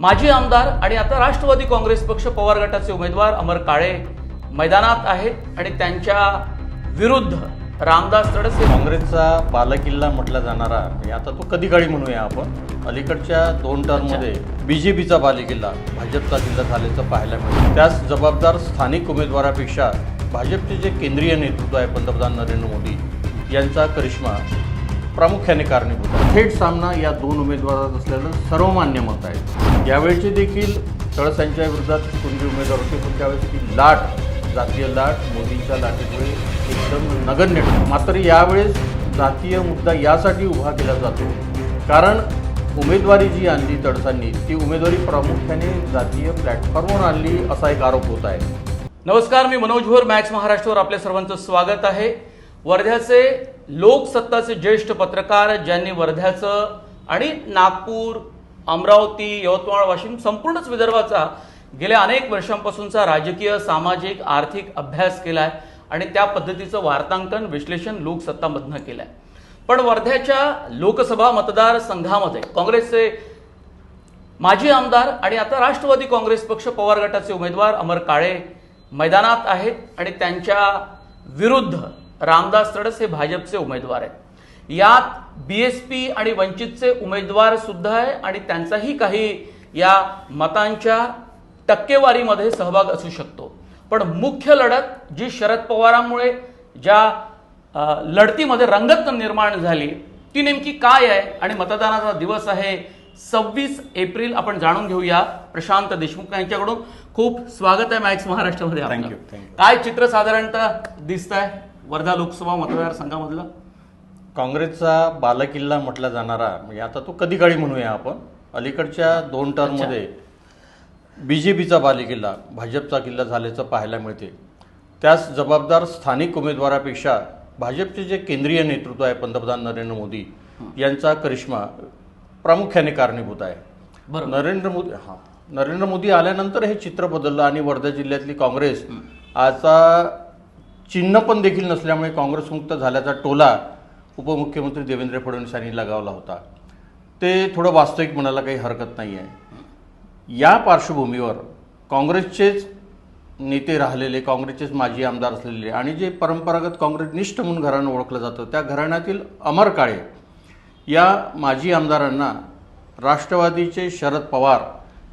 माजी आमदार आणि आता राष्ट्रवादी काँग्रेस पक्ष पवार गटाचे उमेदवार अमर काळे मैदानात आहेत आणि त्यांच्या विरुद्ध रामदास तडसे काँग्रेसचा बालेकिल्ला म्हटला जाणारा म्हणजे आता तो कधी काळी म्हणूया आपण अलीकडच्या दोन टर्ममध्ये बीजेपीचा बालेकिल्ला भाजपचा किल्ला झाल्याचं पाहायला मिळतं. त्यास जबाबदार स्थानिक उमेदवारापेक्षा भाजपचे जे केंद्रीय नेतृत्व आहे पंतप्रधान नरेंद्र मोदी यांचा करिश्मा प्रामुख्याने कारणीभूत थेट सामना या दोन उमेदवारात असलेलं सर्वमान्य मत आहे. यावेळचे देखील तळस यांच्या विरोधात कोणते उमेदवार होते? पण त्यावेळेस ती लाट जातीय लाट मोदींच्या लाटेमुळे एकदम नगण्य. मात्र यावेळेस जातीय मुद्दा यासाठी उभा केला जातो. कारण उमेदवारी जी आणली तडसांनी ती उमेदवारी प्रामुख्याने जातीय प्लॅटफॉर्मवर आणली असा एक आरोप होत आहे. नमस्कार मी मनोज भोर मॅक्स महाराष्ट्रावर आपल्या सर्वांचं स्वागत आहे. वर्ध्याचे लोकसत्ताचे ज्येष्ठ पत्रकार ज्यांनी वर्ध्याचं आणि नागपूर अमरावती यवतमाळ वाशिम संपूर्णच विदर्भाचा गेल्या अनेक वर्षांपासूनचा राजकीय सामाजिक आर्थिक अभ्यास केलाय आणि त्या पद्धतीचं वार्तांकन विश्लेषण लोकसत्तामधनं केलंय. पण वर्ध्याच्या लोकसभा मतदारसंघामध्ये काँग्रेसचे माजी आमदार आणि आता राष्ट्रवादी काँग्रेस पक्ष पवार गटाचे उमेदवार अमर काळे मैदानात आहेत आणि त्यांच्या विरुद्ध रामदास तडस हे भाजपचे उमेदवार आहेत. यात बी एस पी आणि वंचितचे उमेदवार सुद्धा आहे आणि त्यांचाही काही या मतांच्या टक्केवारीमध्ये सहभाग असू शकतो. पण मुख्य लढत जी शरद पवारांमुळे ज्या लढतीमध्ये रंगत निर्माण झाली ती नेमकी काय आहे आणि मतदानाचा दिवस आहे सव्वीस एप्रिल आपण जाणून घेऊया. प्रशांत देशमुख यांच्याकडून खूप स्वागत आहे मॅक्स महाराष्ट्रामध्ये. काय चित्र साधारणतः दिसत आहे वर्धा लोकसभा मतदारसंघामधलं? काँग्रेसचा बालेकिल्ला म्हटला जाणारा म्हणजे आता तो कधी काळी म्हणूया आपण? अलीकडच्या दोन टर्ममध्ये बीजेपीचा बालेकिल्ला भाजपचा किल्ला झाल्याचं पाहायला मिळते. त्यास जबाबदार स्थानिक उमेदवारापेक्षा भाजपचे जे केंद्रीय नेतृत्व आहे पंतप्रधान नरेंद्र मोदी यांचा करिश्मा प्रामुख्याने कारणीभूत आहे. नरेंद्र मोदी हां नरेंद्र मोदी आल्यानंतर हे चित्र बदललं आणि वर्धा जिल्ह्यातली काँग्रेस आता चिन्ह पण देखील नसल्यामुळे काँग्रेसमुक्त झाल्याचा टोला उपमुख्यमंत्री देवेंद्र फडणवीस यांनी लगावला होता. ते थोडं वास्तविक म्हणायला काही हरकत नाही आहे या पार्श्वभूमीवर काँग्रेसचेच नेते राहिलेले काँग्रेसचेच माजी आमदार असलेले आणि जे परंपरागत काँग्रेसनिष्ठ म्हणून घराणं ओळखलं जातं त्या घराण्यातील अमर काळे या माजी आमदारांना राष्ट्रवादीचे शरद पवार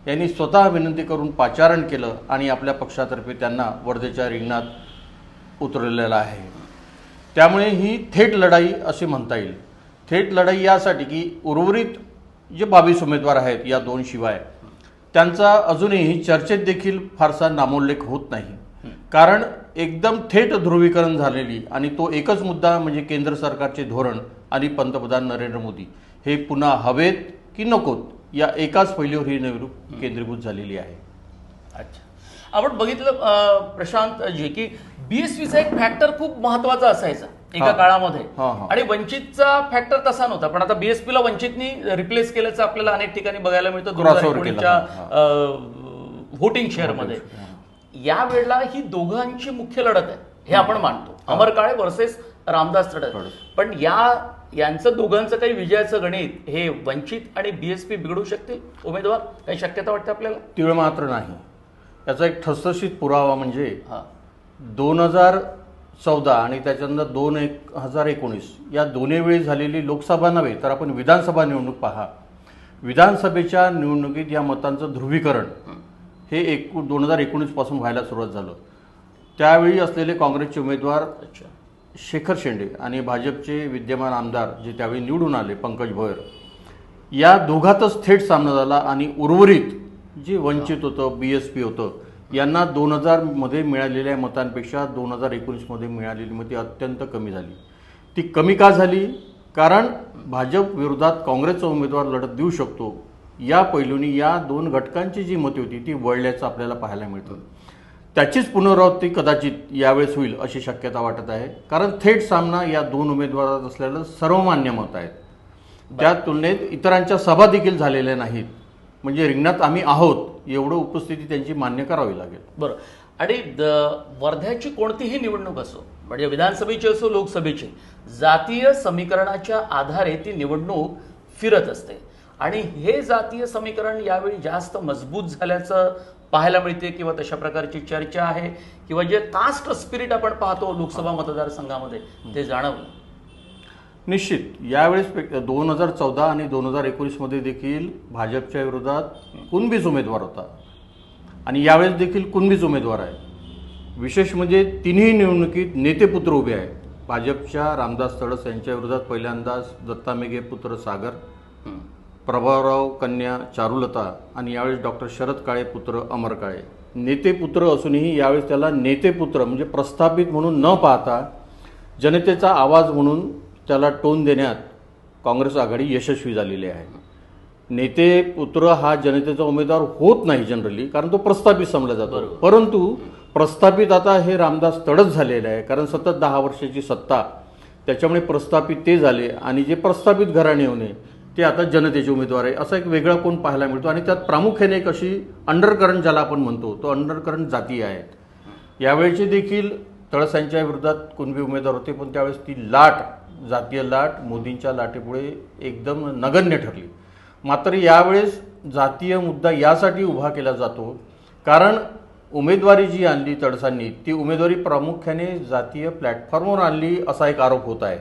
यांनी स्वतः विनंती करून पाचारण केलं आणि आपल्या पक्षातर्फे त्यांना वर्धेच्या रिंगणात उतरलेला आहे. त्यामुळे ही थेट लढाई असे म्हणता येईल. थेट लढाई यासाठी की उर्वरित जे बावीस उमेदवार आहेत या दोन शिवाय त्यांचा अजूनही चर्चेत देखील फारसा नामोल्लेख होत नाही. कारण एकदम थेट ध्रुवीकरण झालेली आणि तो एकच मुद्दा म्हणजे केंद्र सरकारचे धोरण आणि पंतप्रधान नरेंद्र मोदी हे पुन्हा हवेत की नकोत या एकाच पैलीवर ही निवडणूक केंद्रीभूत झालेली आहे. अच्छा. आपण बघितलं प्रशांत जे की बीएसपीचा एक फॅक्टर खूप महत्त्वाचा असायचा एका. काळामध्ये. आणि वंचितचा फॅक्टर तसा नव्हता. पण आता बीएसपीला वंचितनी रिप्लेस केल्याचं आपल्याला अनेक ठिकाणी बघायला मिळतं. दोन हजार एकोणीसच्या व्होटिंग शेअरमध्ये या वेळेला ही. दोघांची मुख्य लढत आहे हे आपण मानतो. अमर काळे वर्सेस रामदास तडस. पण या यांचं दोघांचं काही विजयाचं गणित हे वंचित आणि बीएसपी बिघडू शकतील? उमेदवार काही शक्यता वाटते आपल्याला? तीळ मात्र नाही. याचा एक ठसठशीत पुरावा म्हणजे दोन हजार चौदा आणि त्याच्यानंतर दोन एक हजार एकोणीस या दोन्ही वेळी झालेली लोकसभा नव्हे तर आपण विधानसभा निवडणूक पहा. विधानसभेच्या निवडणुकीत या मतांचं ध्रुवीकरण हे एक दोन हजार एकोणीसपासून व्हायला सुरुवात झालं. त्यावेळी असलेले काँग्रेसचे उमेदवार शेखर शेंडे आणि भाजपचे विद्यमान आमदार जे त्यावेळी निवडून आले पंकज भोयर या दोघातच थेट सामना झाला आणि उर्वरित जे वंचित होतं बी एस पी होतं यांना दोन हजारमध्ये मिळालेल्या मतांपेक्षा दोन हजार एकोणीसमध्ये मिळालेली मते अत्यंत कमी झाली. ती कमी का झाली? कारण भाजप विरोधात काँग्रेसचा उमेदवार लढत देऊ शकतो. या पैलूनी या दोन घटकांची जी मते होती ती वळल्याचं आपल्याला पाहायला मिळतं. त्याचीच पुनरावृत्ती कदाचित यावेळेस होईल अशी शक्यता वाटत आहे. कारण थेट सामना या दोन उमेदवारात असलेलं सर्वमान्य मत आहेत त्या तुलनेत इतरांच्या सभा देखील झालेल्या नाहीत. म्हणजे रिंगणात आम्ही आहोत. एवढं उपस्थिती त्यांची मान्य करावी लागेल. बरं. आणि द- वर्ध्याची कोणतीही निवडणूक असो म्हणजे विधानसभेची असो लोकसभेची जातीय समीकरणाच्या आधारे ती निवडणूक फिरत असते. आणि हे जातीय समीकरण यावेळी जास्त मजबूत झाल्याचं पाहायला मिळते किंवा तशा प्रकारची चर्चा आहे किंवा जे कास्ट स्पिरिट आपण पाहतो लोकसभा मतदारसंघामध्ये ते जाणवलं. निश्चित. यावेळेस दोन हजार चौदा आणि दोन हजार एकोणीसमध्ये देखील भाजपच्या विरोधात कुणबीच उमेदवार होता. आणि यावेळेस देखील कुणबीच उमेदवार आहे. विशेष म्हणजे तिन्ही निवडणुकीत नेतेपुत्र उभे आहेत. भाजपच्या रामदास तडस यांच्या विरोधात पहिल्यांदाच दत्ता मेघे पुत्र सागर प्रभावराव कन्या चारुलता आणि यावेळेस डॉक्टर शरद काळे पुत्र अमर काळे. नेतेपुत्र असूनही यावेळेस त्याला नेतेपुत्र म्हणजे प्रस्थापित म्हणून न पाहता जनतेचा आवाज म्हणून त्याला टोन देण्यात काँग्रेस आघाडी यशस्वी झालेली आहे. नेते पुत्र हा जनतेचा उमेदवार होत नाही जनरली कारण तो प्रस्थापित समजला जातो. परंतु प्रस्थापित आता हे रामदास तडस झालेले आहे कारण सतत दहा वर्षाची सत्ता त्याच्यामुळे प्रस्थापित ते झाले आणि जे प्रस्थापित घराणे होणे ते आता जनतेचे उमेदवार आहे. असा एक वेगळा कोण पाहायला मिळतो आणि त्यात प्रामुख्याने एक अशी अंडरकरंट ज्याला आपण म्हणतो तो अंडरकरंट जाती आहेत यावेळेचे देखील तळस यांच्या विरोधात कुणबी उमेदवार होते पण त्यावेळेस ती लाट जातीय लाट मोदींच्या लाटेपुढे एकदम नगण्य ठरली. मात्र यावेळेस जातीय मुद्दा यासाठी उभा केला जातो. कारण उमेदवारी जी आणली तडसांनी ती उमेदवारी प्रामुख्याने जातीय प्लॅटफॉर्मवर आणली असा एक आरोप होत आहे.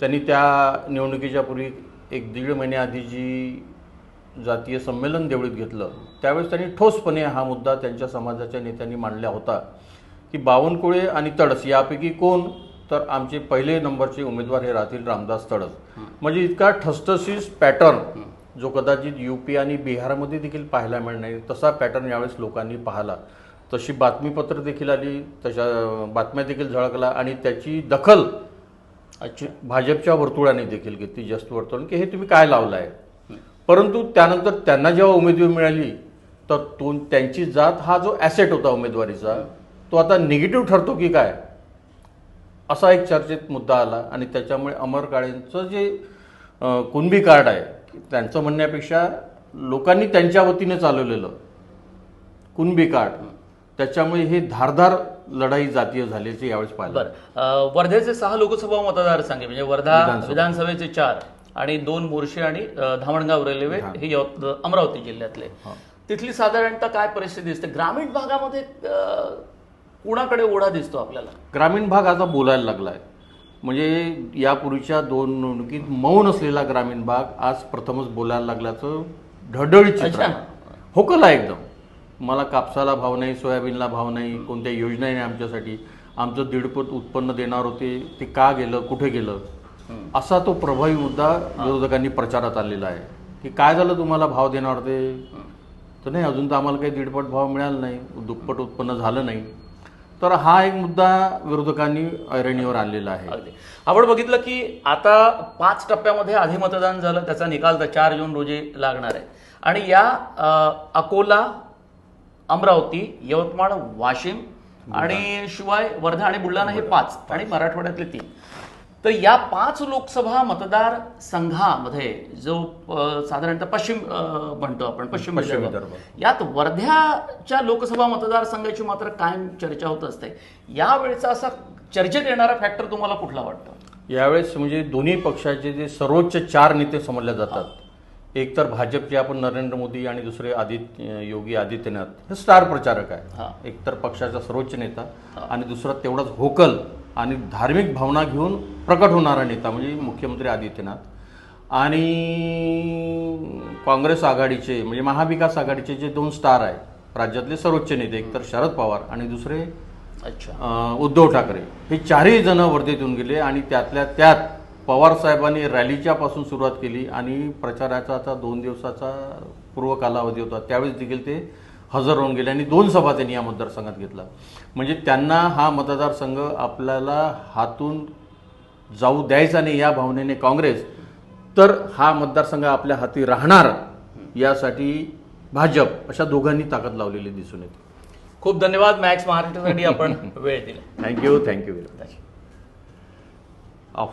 त्यांनी त्या निवडणुकीच्या पूर्वी एक दीड महिन्याआधी जी जातीय संमेलन देवळीत घेतलं त्यावेळेस त्यांनी ठोसपणे हा मुद्दा त्यांच्या समाजाच्या नेत्यांनी मांडला होता. की बावनकुळे आणि तडस यापैकी कोण तर आमचे पहिले नंबरचे उमेदवार हे राहतील रामदास तडस. म्हणजे इतका ठसठसीस पॅटर्न जो कदाचित युपी आणि बिहारमध्ये देखील पाहायला मिळणार नाही तसा पॅटर्न यावेळेस लोकांनी पाहिला. तशी बातमीपत्र देखील आली तशा बातम्या देखील झळकला आणि त्याची दखल अच्छा भाजपच्या वर्तुळाने देखील घेतली जास्त वर्तुळ की हे तुम्ही काय लावलं आहे परंतु त्यानंतर त्यांना जेव्हा उमेदवारी मिळाली तर तो त्यांची जात हा जो ॲसेट होता उमेदवारीचा तो आता निगेटिव्ह ठरतो की काय? असा एक चर्चेत मुद्दा आला आणि त्याच्यामुळे अमर काळेंचं जे कुणबी कार्ड आहे त्यांचं म्हणण्यापेक्षा लोकांनी त्यांच्या वतीने चालवलेलं कुणबी कार्ड त्याच्यामुळे हे धारदार लढाई जातीय झाल्याचे यावेळेस पाहिलं. बरं. वर्ध्याचे सहा लोकसभा मतदारसंघ म्हणजे वर्धा विधानसभा. विधानसभेचे चार आणि दोन मोर्शी आणि धामणगाव रेल्वे हे अमरावती जिल्ह्यातले. तिथली साधारणतः काय परिस्थिती दिसते? ग्रामीण भागामध्ये कुणाकडे ओढा दिसतो आपल्याला? ग्रामीण भाग आता बोलायला लागला आहे म्हणजे यापूर्वीच्या दोन निवडणुकीत मौन असलेला ग्रामीण भाग आज प्रथमच बोलायला लागल्याचं ढळढळीत चित्र. आहे. होकला एकदम. मला कापसाला भाव नाही सोयाबीनला भाव नाही कोणत्या योजना नाही आमच्यासाठी. आमचं दीडपट उत्पन्न देणार होते ते का गेलं कुठे गेलं? असा तो प्रभावी मुद्दा विरोधकांनी प्रचारात आणलेला आहे. की काय झालं तुम्हाला भाव देणार होते तर नाही अजून तर आम्हाला काही दीडपट भाव मिळाला नाही. दुप्पट उत्पन्न झालं नाही. तर हा एक मुद्दा विरोधकांनी ऐरणीवर आणलेला आहे. अगदी. आपण बघितलं की आता पाच टप्प्यामध्ये आधी मतदान झालं त्याचा निकाल तर चार जून रोजी लागणार आहे. आणि या अकोला अमरावती यवतमाळ वाशिम आणि शिवाय वर्धा आणि बुलढाणा हे पाच आणि मराठवाड्यातले तीन. तर या पाच लोकसभा मतदार संघामध्ये जो साधारणतः पश्चिम म्हणतो आपण पश्चिम विदर्भ. यात वर्ध्याच्या लोकसभा मतदारसंघाची मात्र कायम चर्चा होत असते. यावेळेचा असा चर्चेत येणारा फॅक्टर तुम्हाला कुठला वाटतो? यावेळेस म्हणजे दोन्ही पक्षाचे जे सर्वोच्च चार नेते समजले जातात. एक तर भाजपचे आपण नरेंद्र मोदी आणि दुसरे आदित्य योगी आदित्यनाथ हे स्टार प्रचारक. आहे एक तर पक्षाचा सर्वोच्च नेता आणि दुसरा तेवढाच होकल आणि धार्मिक भावना घेऊन प्रकट होणारा नेता म्हणजे मुख्यमंत्री आदित्यनाथ. आणि काँग्रेस आघाडीचे म्हणजे महाविकास आघाडीचे जे दोन स्टार आहेत राज्यातले सर्वोच्च नेते एक तर शरद पवार आणि दुसरे अच्छा. उद्धव ठाकरे. हे चारही जण वर्धेत येऊन गेले आणि त्यातल्या त्यात पवार साहेबांनी रॅलीच्या पासून सुरुवात केली आणि प्रचाराचा आता दोन दिवसाचा पूर्व कालावधी होता. त्यावेळेस देखील ते हजर होऊन गेले आणि दोन सभा त्यांनी या मतदारसंघात घेतला म्हणजे त्यांना हा मतदारसंघ आपल्याला हातून जाऊ द्यायचा नाही या भावनेने काँग्रेस तर हा मतदारसंघ आपल्या हाती राहणार यासाठी भाजप अशा दोघांनी ताकद लावलेली दिसून येते. खूप धन्यवाद. मॅक्स महाराष्ट्रासाठी आपण वेळ दिला. Thank you thank you very much of